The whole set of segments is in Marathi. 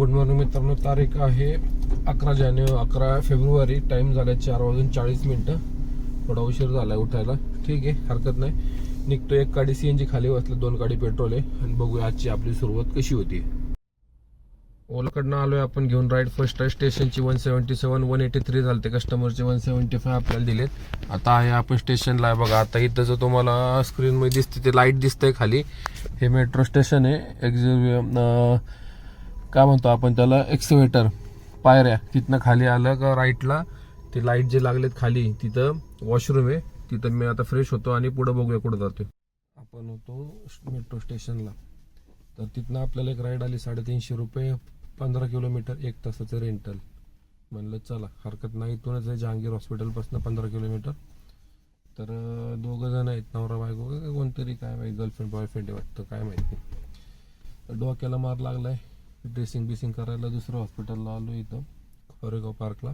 गुड मॉर्निंग मित्रांनो तारीख आहे अकरा जानेवारी अकरा फेब्रुवारी. टाइम झाला चार वाजून चाळीस मिनटं. थोडा उशीर झाला उठायला. ठीक आहे हरकत नाही. निघतो एक गाडी सी एन जी खाली वाचलं दोन गाडी पेट्रोल आहे. आणि बघूया आजची आपली सुरुवात कशी होती. ओलाकडनं आहे आपण घेऊन right first स्टेशनची. One seventy seven one eighty three झाले कस्टमरचे वन सेवन्टी फाय आपल्याला दिलेत. आता आहे आपण स्टेशनला आहे बघा. आता इथं जो तुम्हाला स्क्रीनमध्ये दिसते ते लाइट दिसतंय खाली. हे मेट्रो स्टेशन आहे. एक्झिव्ह काय म्हणतो आपण त्याला? एक्सिवेटर पायऱ्या. तिथनं खाली आलं का राईटला ते लाइट जे लागलेत खाली तिथं वॉशरूम आहे. तिथं मी आता फ्रेश होतो आणि पुढं बघूया कुठं जातो आपण होतो मेट्रो स्टेशनला तर तिथनं आपल्याला एक राईड आली साडेतीनशे रुपये पंधरा किलोमीटर एक तासाचं रेंटल म्हणलं चला हरकत नाही. इथूनच आहे जहांगीर हॉस्पिटलपासून पंधरा किलोमीटर. तर दोघं जण आहेत. नवरा बायको का कोणतरी काय माहिती गर्लफ्रेंड बॉयफ्रेंड आहे वाटतं काय माहिती डोक्याला मार लागलाय. ड्रेसिंग बिसिंग करायला दुसरं हॉस्पिटलला आलो इथं कोरेगाव पार्कला.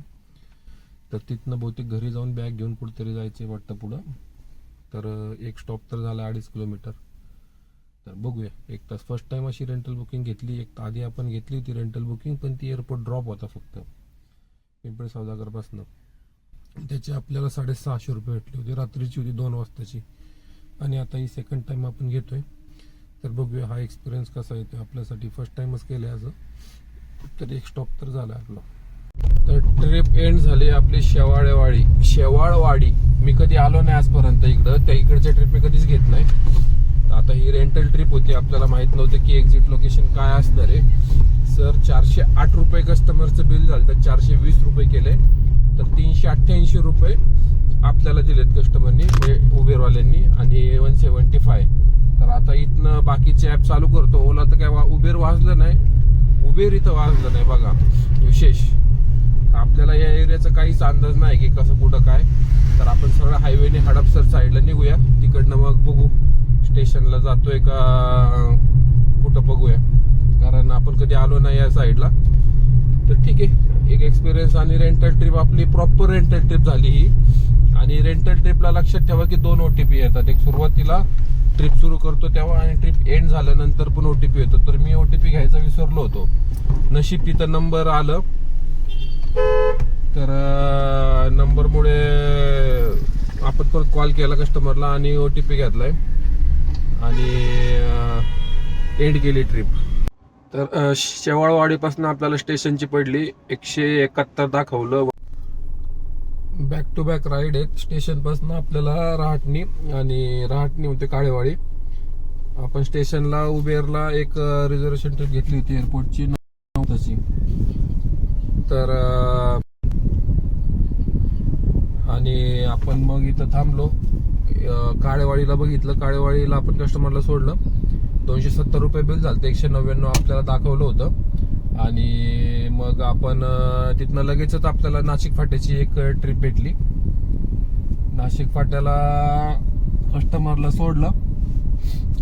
तर तिथनं बहुतेक घरी जाऊन बॅग घेऊन कुठेतरी जायचे वाटतं पुढं. तर एक स्टॉप तर झाला अडीच किलोमीटर. तर बघूया एक तास फर्स्ट टाईम अशी रेंटल बुकिंग घेतली एक आधी आपण घेतली होती रेंटल बुकिंग पण ती एअरपोर्ट ड्रॉप होता फक्त. पिंपळे सौदागरपासनं त्याची आपल्याला साडेसहाशे रुपये भेटले होते रात्रीची होती दोन वाजताची. आणि आता ही सेकंड टाईम आपण घेतोय. तर बघूया हा एक्सपिरियन्स कसा येतो आपल्यासाठी फर्स्ट टाइमच केलं असं. तर एक स्टॉप तर झाला आपला. तर ट्रिप एंड झाली आपली शेवाळेवाडी. शेवाळवाडी. मी कधी आलो नाही आजपर्यंत इकडं. त्या इकडच्या ट्रिप मी कधीच घेत नाही. तर आता ही रेंटल ट्रिप होती. आपल्याला माहीत नव्हतं की एक्झिट लोकेशन काय असणार आहे. सर चारशे आठ रुपये कस्टमरचं बिल झालं. तर चारशे वीस रुपये केले. तर तीनशे अठ्ठ्याऐंशी रुपये आपल्याला दिलेत कस्टमरनी उबेरवाल्यांनी आणि वन सेवन्टी फाय तर आता इथनं बाकीचे ॲप चालू करतो. ओला तर काय वा- उबेर वाजलं नाही. उबेर इथं वाजलं नाही बघा. विशेष. आपल्याला या एरियाचा काहीच अंदाज नाही की कसं कुठं काय. तर आपण सरळ हायवेने हडपसर साईडला निघूया. तिकडनं मग बघू. स्टेशनला जातोय का कुठं बघूया. कारण आपण कधी आलो नाही या साईडला तर ठीक आहे. एक एक्सपिरियन्स आणि रेंटल ट्रिप आपली प्रॉपर रेंटल ट्रिप झाली ही. आणि रेंटल ट्रिपला लक्षात ठेवा की दोन ओटीपी येतात. एक सुरुवातीला ट्रिप सुरू करतो तेव्हा आणि ट्रिप एंड झाल्यानंतर पण ओटीपी येतो. तर मी ओटीपी घ्यायचा विसरलो होतो. नशीब तिथं नंबर आलं. तर नंबरमुळे आपण परत कॉल केला कस्टमरला आणि ओ टी पी घेतलाय. आणि एंड केली ट्रिप तर शेवाळवाडीपासून आपल्याला स्टेशनची पडली. एकशे एकाहत्तर दाखवलं. बॅक टू बॅक राईड आहेत. स्टेशनपासून आपल्याला रहाटणी आणि रहाटणी होते काळेवाडी. आपण स्टेशनला उबेरला एक रिझर्वेशन ट्रिप घेतली होती एअरपोर्टची नऊ तासाची. तर आणि आपण मग इथं थांबलो. काळेवाडीला बघितलं. काळेवाडीला आपण कस्टमरला सोडलं. दोनशे सत्तर रुपये बिल झालं एकशे नव्याण्णव आपल्याला दाखवलं होतं. आणि मग आपण तिथनं लगेचच आपल्याला नाशिक फाट्याची एक ट्रिप भेटली. नाशिक फाट्याला कस्टमरला सोडलं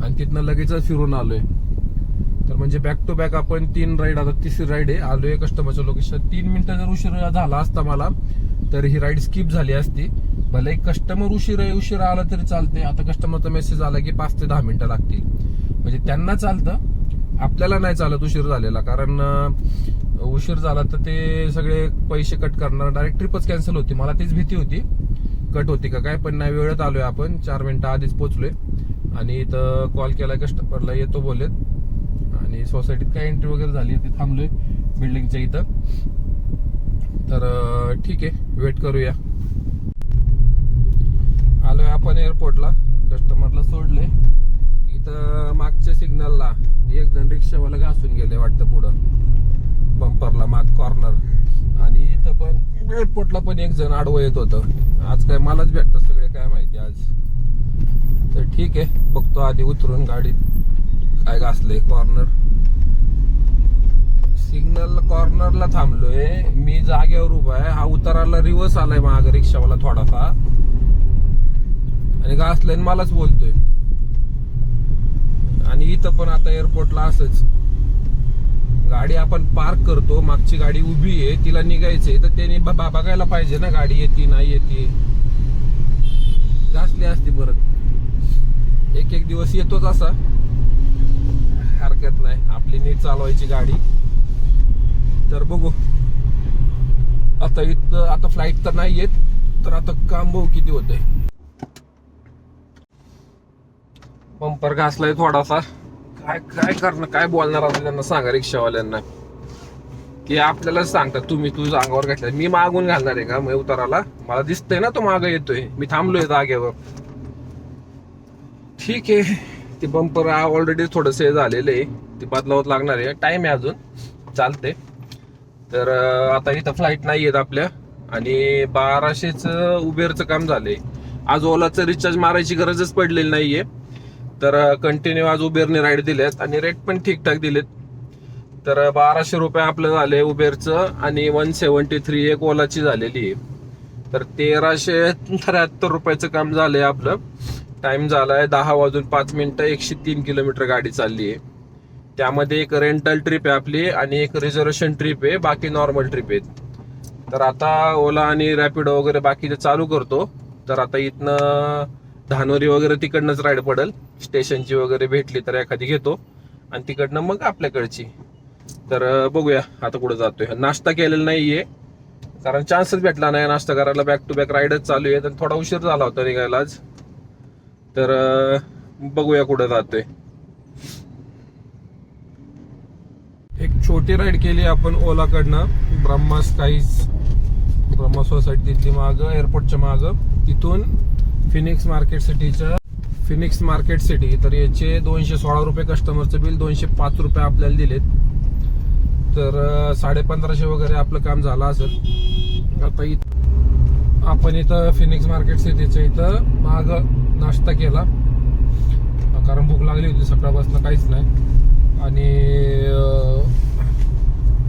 आणि तिथनं लगेचच फिरून आलोय. तर म्हणजे बॅक टू बॅक आपण तीन राईड आता तिसरी राईड आहे. आलोय कस्टमरच्या लोकेशन तीन मिनिटं जर उशीर झाला असता मला तर ही राईड स्किप झाली असती. भले एक कस्टमर उशीर उशिरा आला तरी चालते आता कस्टमरचा मेसेज आला की पाच ते दहा मिनिटं लागतील. म्हणजे त्यांना चालतं आपल्याला नाही चालत उशीर झालेला कारण उशीर झाला तर ते सगळे पैसे कट करणार. डायरेक्ट ट्रिपच कॅन्सल होती. मला तीच भीती होती. कट होती का काय पण नाही वेळेत आलोय आपण. चार मिनिटं आधीच पोचलोय. आणि इथं कॉल केला कस्टमरला येतो बोलेत आणि सोसायटीत काय एंट्री वगैरे झाली होती थांबलोय बिल्डिंगच्या इथं. तर ठीक आहे वेट करूया. आलोय आपण एअरपोर्टला कस्टमरला सोडले इथं मागच्या सिग्नलला एक जण रिक्षावाला घासून गेले वाटतं पुढं. बंपरला माग कॉर्नर आणि इथं पण एअरपोर्टला पण एक जण आडवं येत होतं. आज काय मलाच भेटतं सगळे काय माहिती आज. तर ठीक आहे बघतो आधी उतरून गाडीत काय घासले कॉर्नर सिग्नल कॉर्नरला थांबलोय. मी जागेवर उभा आहे. हा उताराला रिवर्स आलाय माग रिक्षावाला थोडासा आणि घासलाय आणि मलाच बोलतोय. आणि इथं पण आता एअरपोर्टला असंच. गाडी आपण पार्क करतो मागची गाडी उभी आहे तिला निघायचंय तर त्याने ब- बघायला पाहिजे ना गाडी येते नाही येते. घासली असती परत. एक एक दिवस येतोच असा. हरकत नाही आपली नीट चालवायची गाडी. तर बघू. आता इथं आता फ्लाईट तर नाही येत तर आता काम बघू किती आहे पंपर घासलाय थोडासा. काय काय करणं काय बोलणार आता त्यांना सांगा रिक्षावाल्यांना. की आपल्याला सांगतात तुम्ही तुझ्या अंगावर घातलं मी मागून घालणार आहे का? मग उताराला? मला दिसतंय ना तो माग येतोय. मी थांबलोय जागेवर. ठीक आहे. ते बंपर ऑलरेडी थोडस हे झालेलं आहे. ते बदलावत लागणार आहे. टाइम आहे अजून. चालते तर आता इथं फ्लाईट नाही आहेत आपल्या. आणि बाराशेच उबेरचं काम झालंय. आज ओलाचं रिचार्ज मारायची गरजच पडलेली नाहीये. तर कंटिन्यू आज उबेरने राईड दिलेत आणि रेट पण ठीकठाक दिलेत. तर बाराशे रुपये आपलं झाले उबेरचं आणि वन सेवन्टी थ्री एक ओलाची झालेली आहे. तर तेराशे त्र्याहत्तर रुपयाचं काम झालंय आपलं. टाइम आहे दहा वाजून पाच मिनिटं एकशे तीन किलोमीटर गाडी चालली आहे. त्यामध्ये एक रेंटल ट्रिप आहे आपली आणि एक रिझर्वेशन ट्रिप आहे बाकी नॉर्मल ट्रिप आहेत. तर आता ओला आणि रॅपिडो वगैरे बाकीचे चालू करतो. तर आता इथनं धानोरी वगैरे तिकडनंच राईड पडेल. स्टेशनची वगैरे भेटली तर एखादी घेतो. आणि तिकडनं मग आपल्याकडची. तर बघूया आता कुठं जातोय. नाश्ता केलेला नाहीये. कारण चान्सच भेटला नाही. नाश्ता करायला बॅक टू बॅक राईडच चालू आहे तर थोडा उशीर झाला होता निघायला आज. तर बघूया कुठं जातोय. एक छोटी राईड केली आपण ओलाकडनं. ब्रह्मा स्काईज ब्रह्मा सोसायटी तिथली माग एअरपोर्टच्या माग. तिथून फिनिक्स मार्केट सिटीचं फिनिक्स मार्केट सिटी तर याचे दोनशे सोळा रुपये कस्टमरचं बिल दोनशे पाच रुपये आपल्याला दिलेत. तर साडेपंधराशे साडे पंधराशे वगैरे आपलं काम झालं असेल. आता इथं आपण इथं फिनिक्स मार्केट सिटीच्या इथं माग नाश्ता केला. कारण भूक लागली होती सकाळपासून काहीच नाही. आणि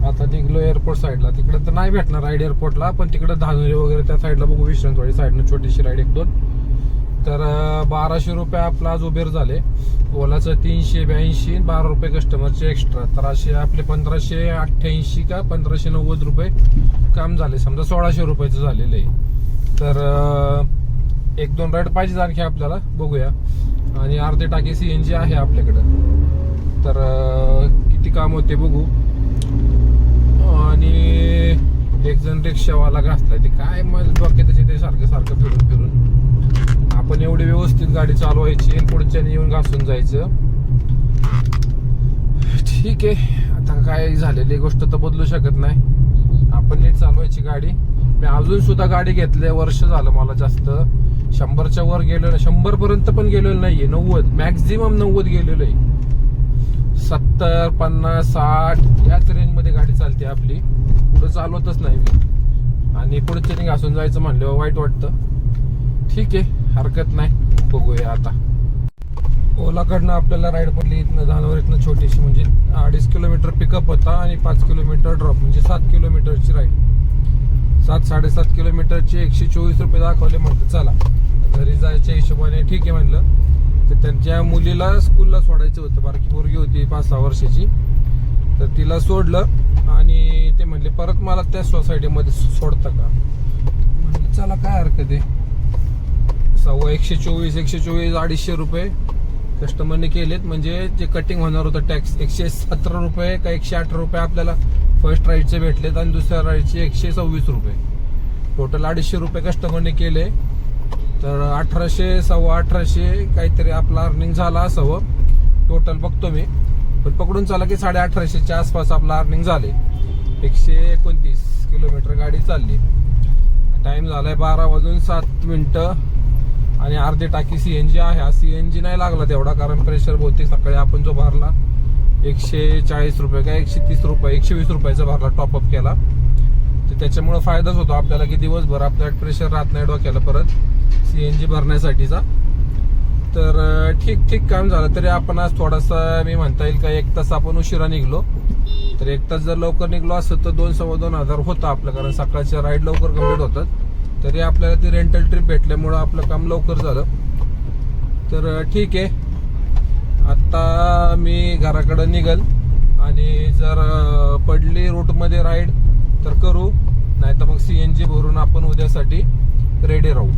आता निघलो एअरपोर्ट साईडला तिकडे तर नाही भेटणार राईड एअरपोर्टला पण तिकडे धानुरी वगैरे त्या साईडला बघू. विश्रांतवाडी साईडनं छोटीशी राईड एक दोन. तर बाराशे रुपये आपला आज उबेर झाले. ओलाचं तीनशे ब्याऐंशी बारा रुपये कस्टमरचे एक्स्ट्रा तर असे आपले पंधराशे अठ्ठ्याऐंशी का पंधराशे नव्वद रुपये काम झाले. समजा सोळाशे रुपयाचं झालेलं आहे. तर एक दोन राईड पाहिजे आणखी आपल्याला. बघूया. आणि अर्धे टाकी सी एन जी आहे आपल्याकडं. तर किती काम होते बघू. आणि एक जण रिक्षावाला घासला ते काय मग डोक्यात त्याचे ते सारखं सारखं फिरून फिरून. आपण एवढी व्यवस्थित गाडी चालवायची आणि पुढच्याने येऊन घासून जायचं. ठीक आहे. आता काय झालेली गोष्ट तर बदलू शकत नाही. आपण नीट चालवायची गाडी. मी अजून सुद्धा गाडी घेतली वर्ष झालं मला जास्त. शंभरच्या वर गेलो शंभर पर्यंत पण गेलेलो नाहीये नव्वद. मॅक्झिमम नव्वद गेलेलो आहे सत्तर पन्नास साठ याच रेंजमध्ये गाडी चालते आपली. पुढं चालवतच नाही मी. आणि पुढच्याने घासून जायचं म्हणलं वाईट वाटतं. ठीक आहे. हरकत नाही. बघूया आता. ओलाकडनं आपल्याला राईड पडली इथनं धानवर इथनं छोटीशी म्हणजे अडीच किलोमीटर पिकअप होता आणि पाच किलोमीटर ड्रॉप म्हणजे सात किलोमीटरची राईड सात साडेसात किलोमीटरचे एकशे चोवीस रुपये दाखवले म्हटलं चला घरी जायच्या हिशोबाने ठीक आहे म्हणलं. तर त्यांच्या मुलीला स्कूलला सोडायचं होतं बारकी पोरगी होती पाच सहा वर्षाची. तर तिला सोडलं आणि ते म्हणले परत मला त्या सोसायटीमध्ये सोडतं का? म्हणलं चला काय हरकत आहे? सव्वा एकशे चोवीस एकशे चोवीस अडीचशे रुपये कस्टमरने केलेत. म्हणजे जे कटिंग होणार होतं टॅक्स एकशे सतरा रुपये का एकशे अठरा रुपये आपल्याला फर्स्ट राईडचे भेटलेत आणि दुसऱ्या राईडचे एकशे सव्वीस रुपये. टोटल अडीचशे रुपये कस्टमरने केले. तर अठराशे सव्वा अठराशे काहीतरी आपला अर्निंग झाला असावं टोटल बघतो मी. पण पकडून चाला की साडे अठराशेच्या आसपास आपला अर्निंग झाले. एकशे एकोणतीस किलोमीटर गाडी चालली. टाइम झालाय बारा वाजून सात मिनटं. आणि अर्धी टाकी सी एन जी आहे. हा सी एन जी नाही लागला तेवढा कारण प्रेशर बहुतेक सकाळी आपण जो भरला एकशे चाळीस रुपये का एकशे तीस रुपये एकशे वीस रुपयाचा भरला टॉपअप केला. तर त्याच्यामुळे फायदाच होतो. आपल्याला की दिवसभर आपल्या प्रेशर राहत नाही डोक्याला परत सी एन जी भरण्यासाठीचा. तर ठीक ठीक काम झालं. तरी आपण आज थोडासा मी म्हणता येईल का एक तास आपण उशिरा निघलो. तर एक तास जर लवकर निघलो असतं तर दोन सव्वा दोन हजार होतं आपलं. कारण सकाळच्या राईड लवकर कंप्लीट होतात. तरी आपल्याला ती रेंटल ट्रिप भेटल्यामुळं आपलं काम लवकर झालं. तर ठीक आहे. आत्ता मी घराकडं निघल आणि जर पडली रूटमध्ये राईड तर करू. नाही तर मग सी एन जी भरून आपण उद्यासाठी रेडी राहू.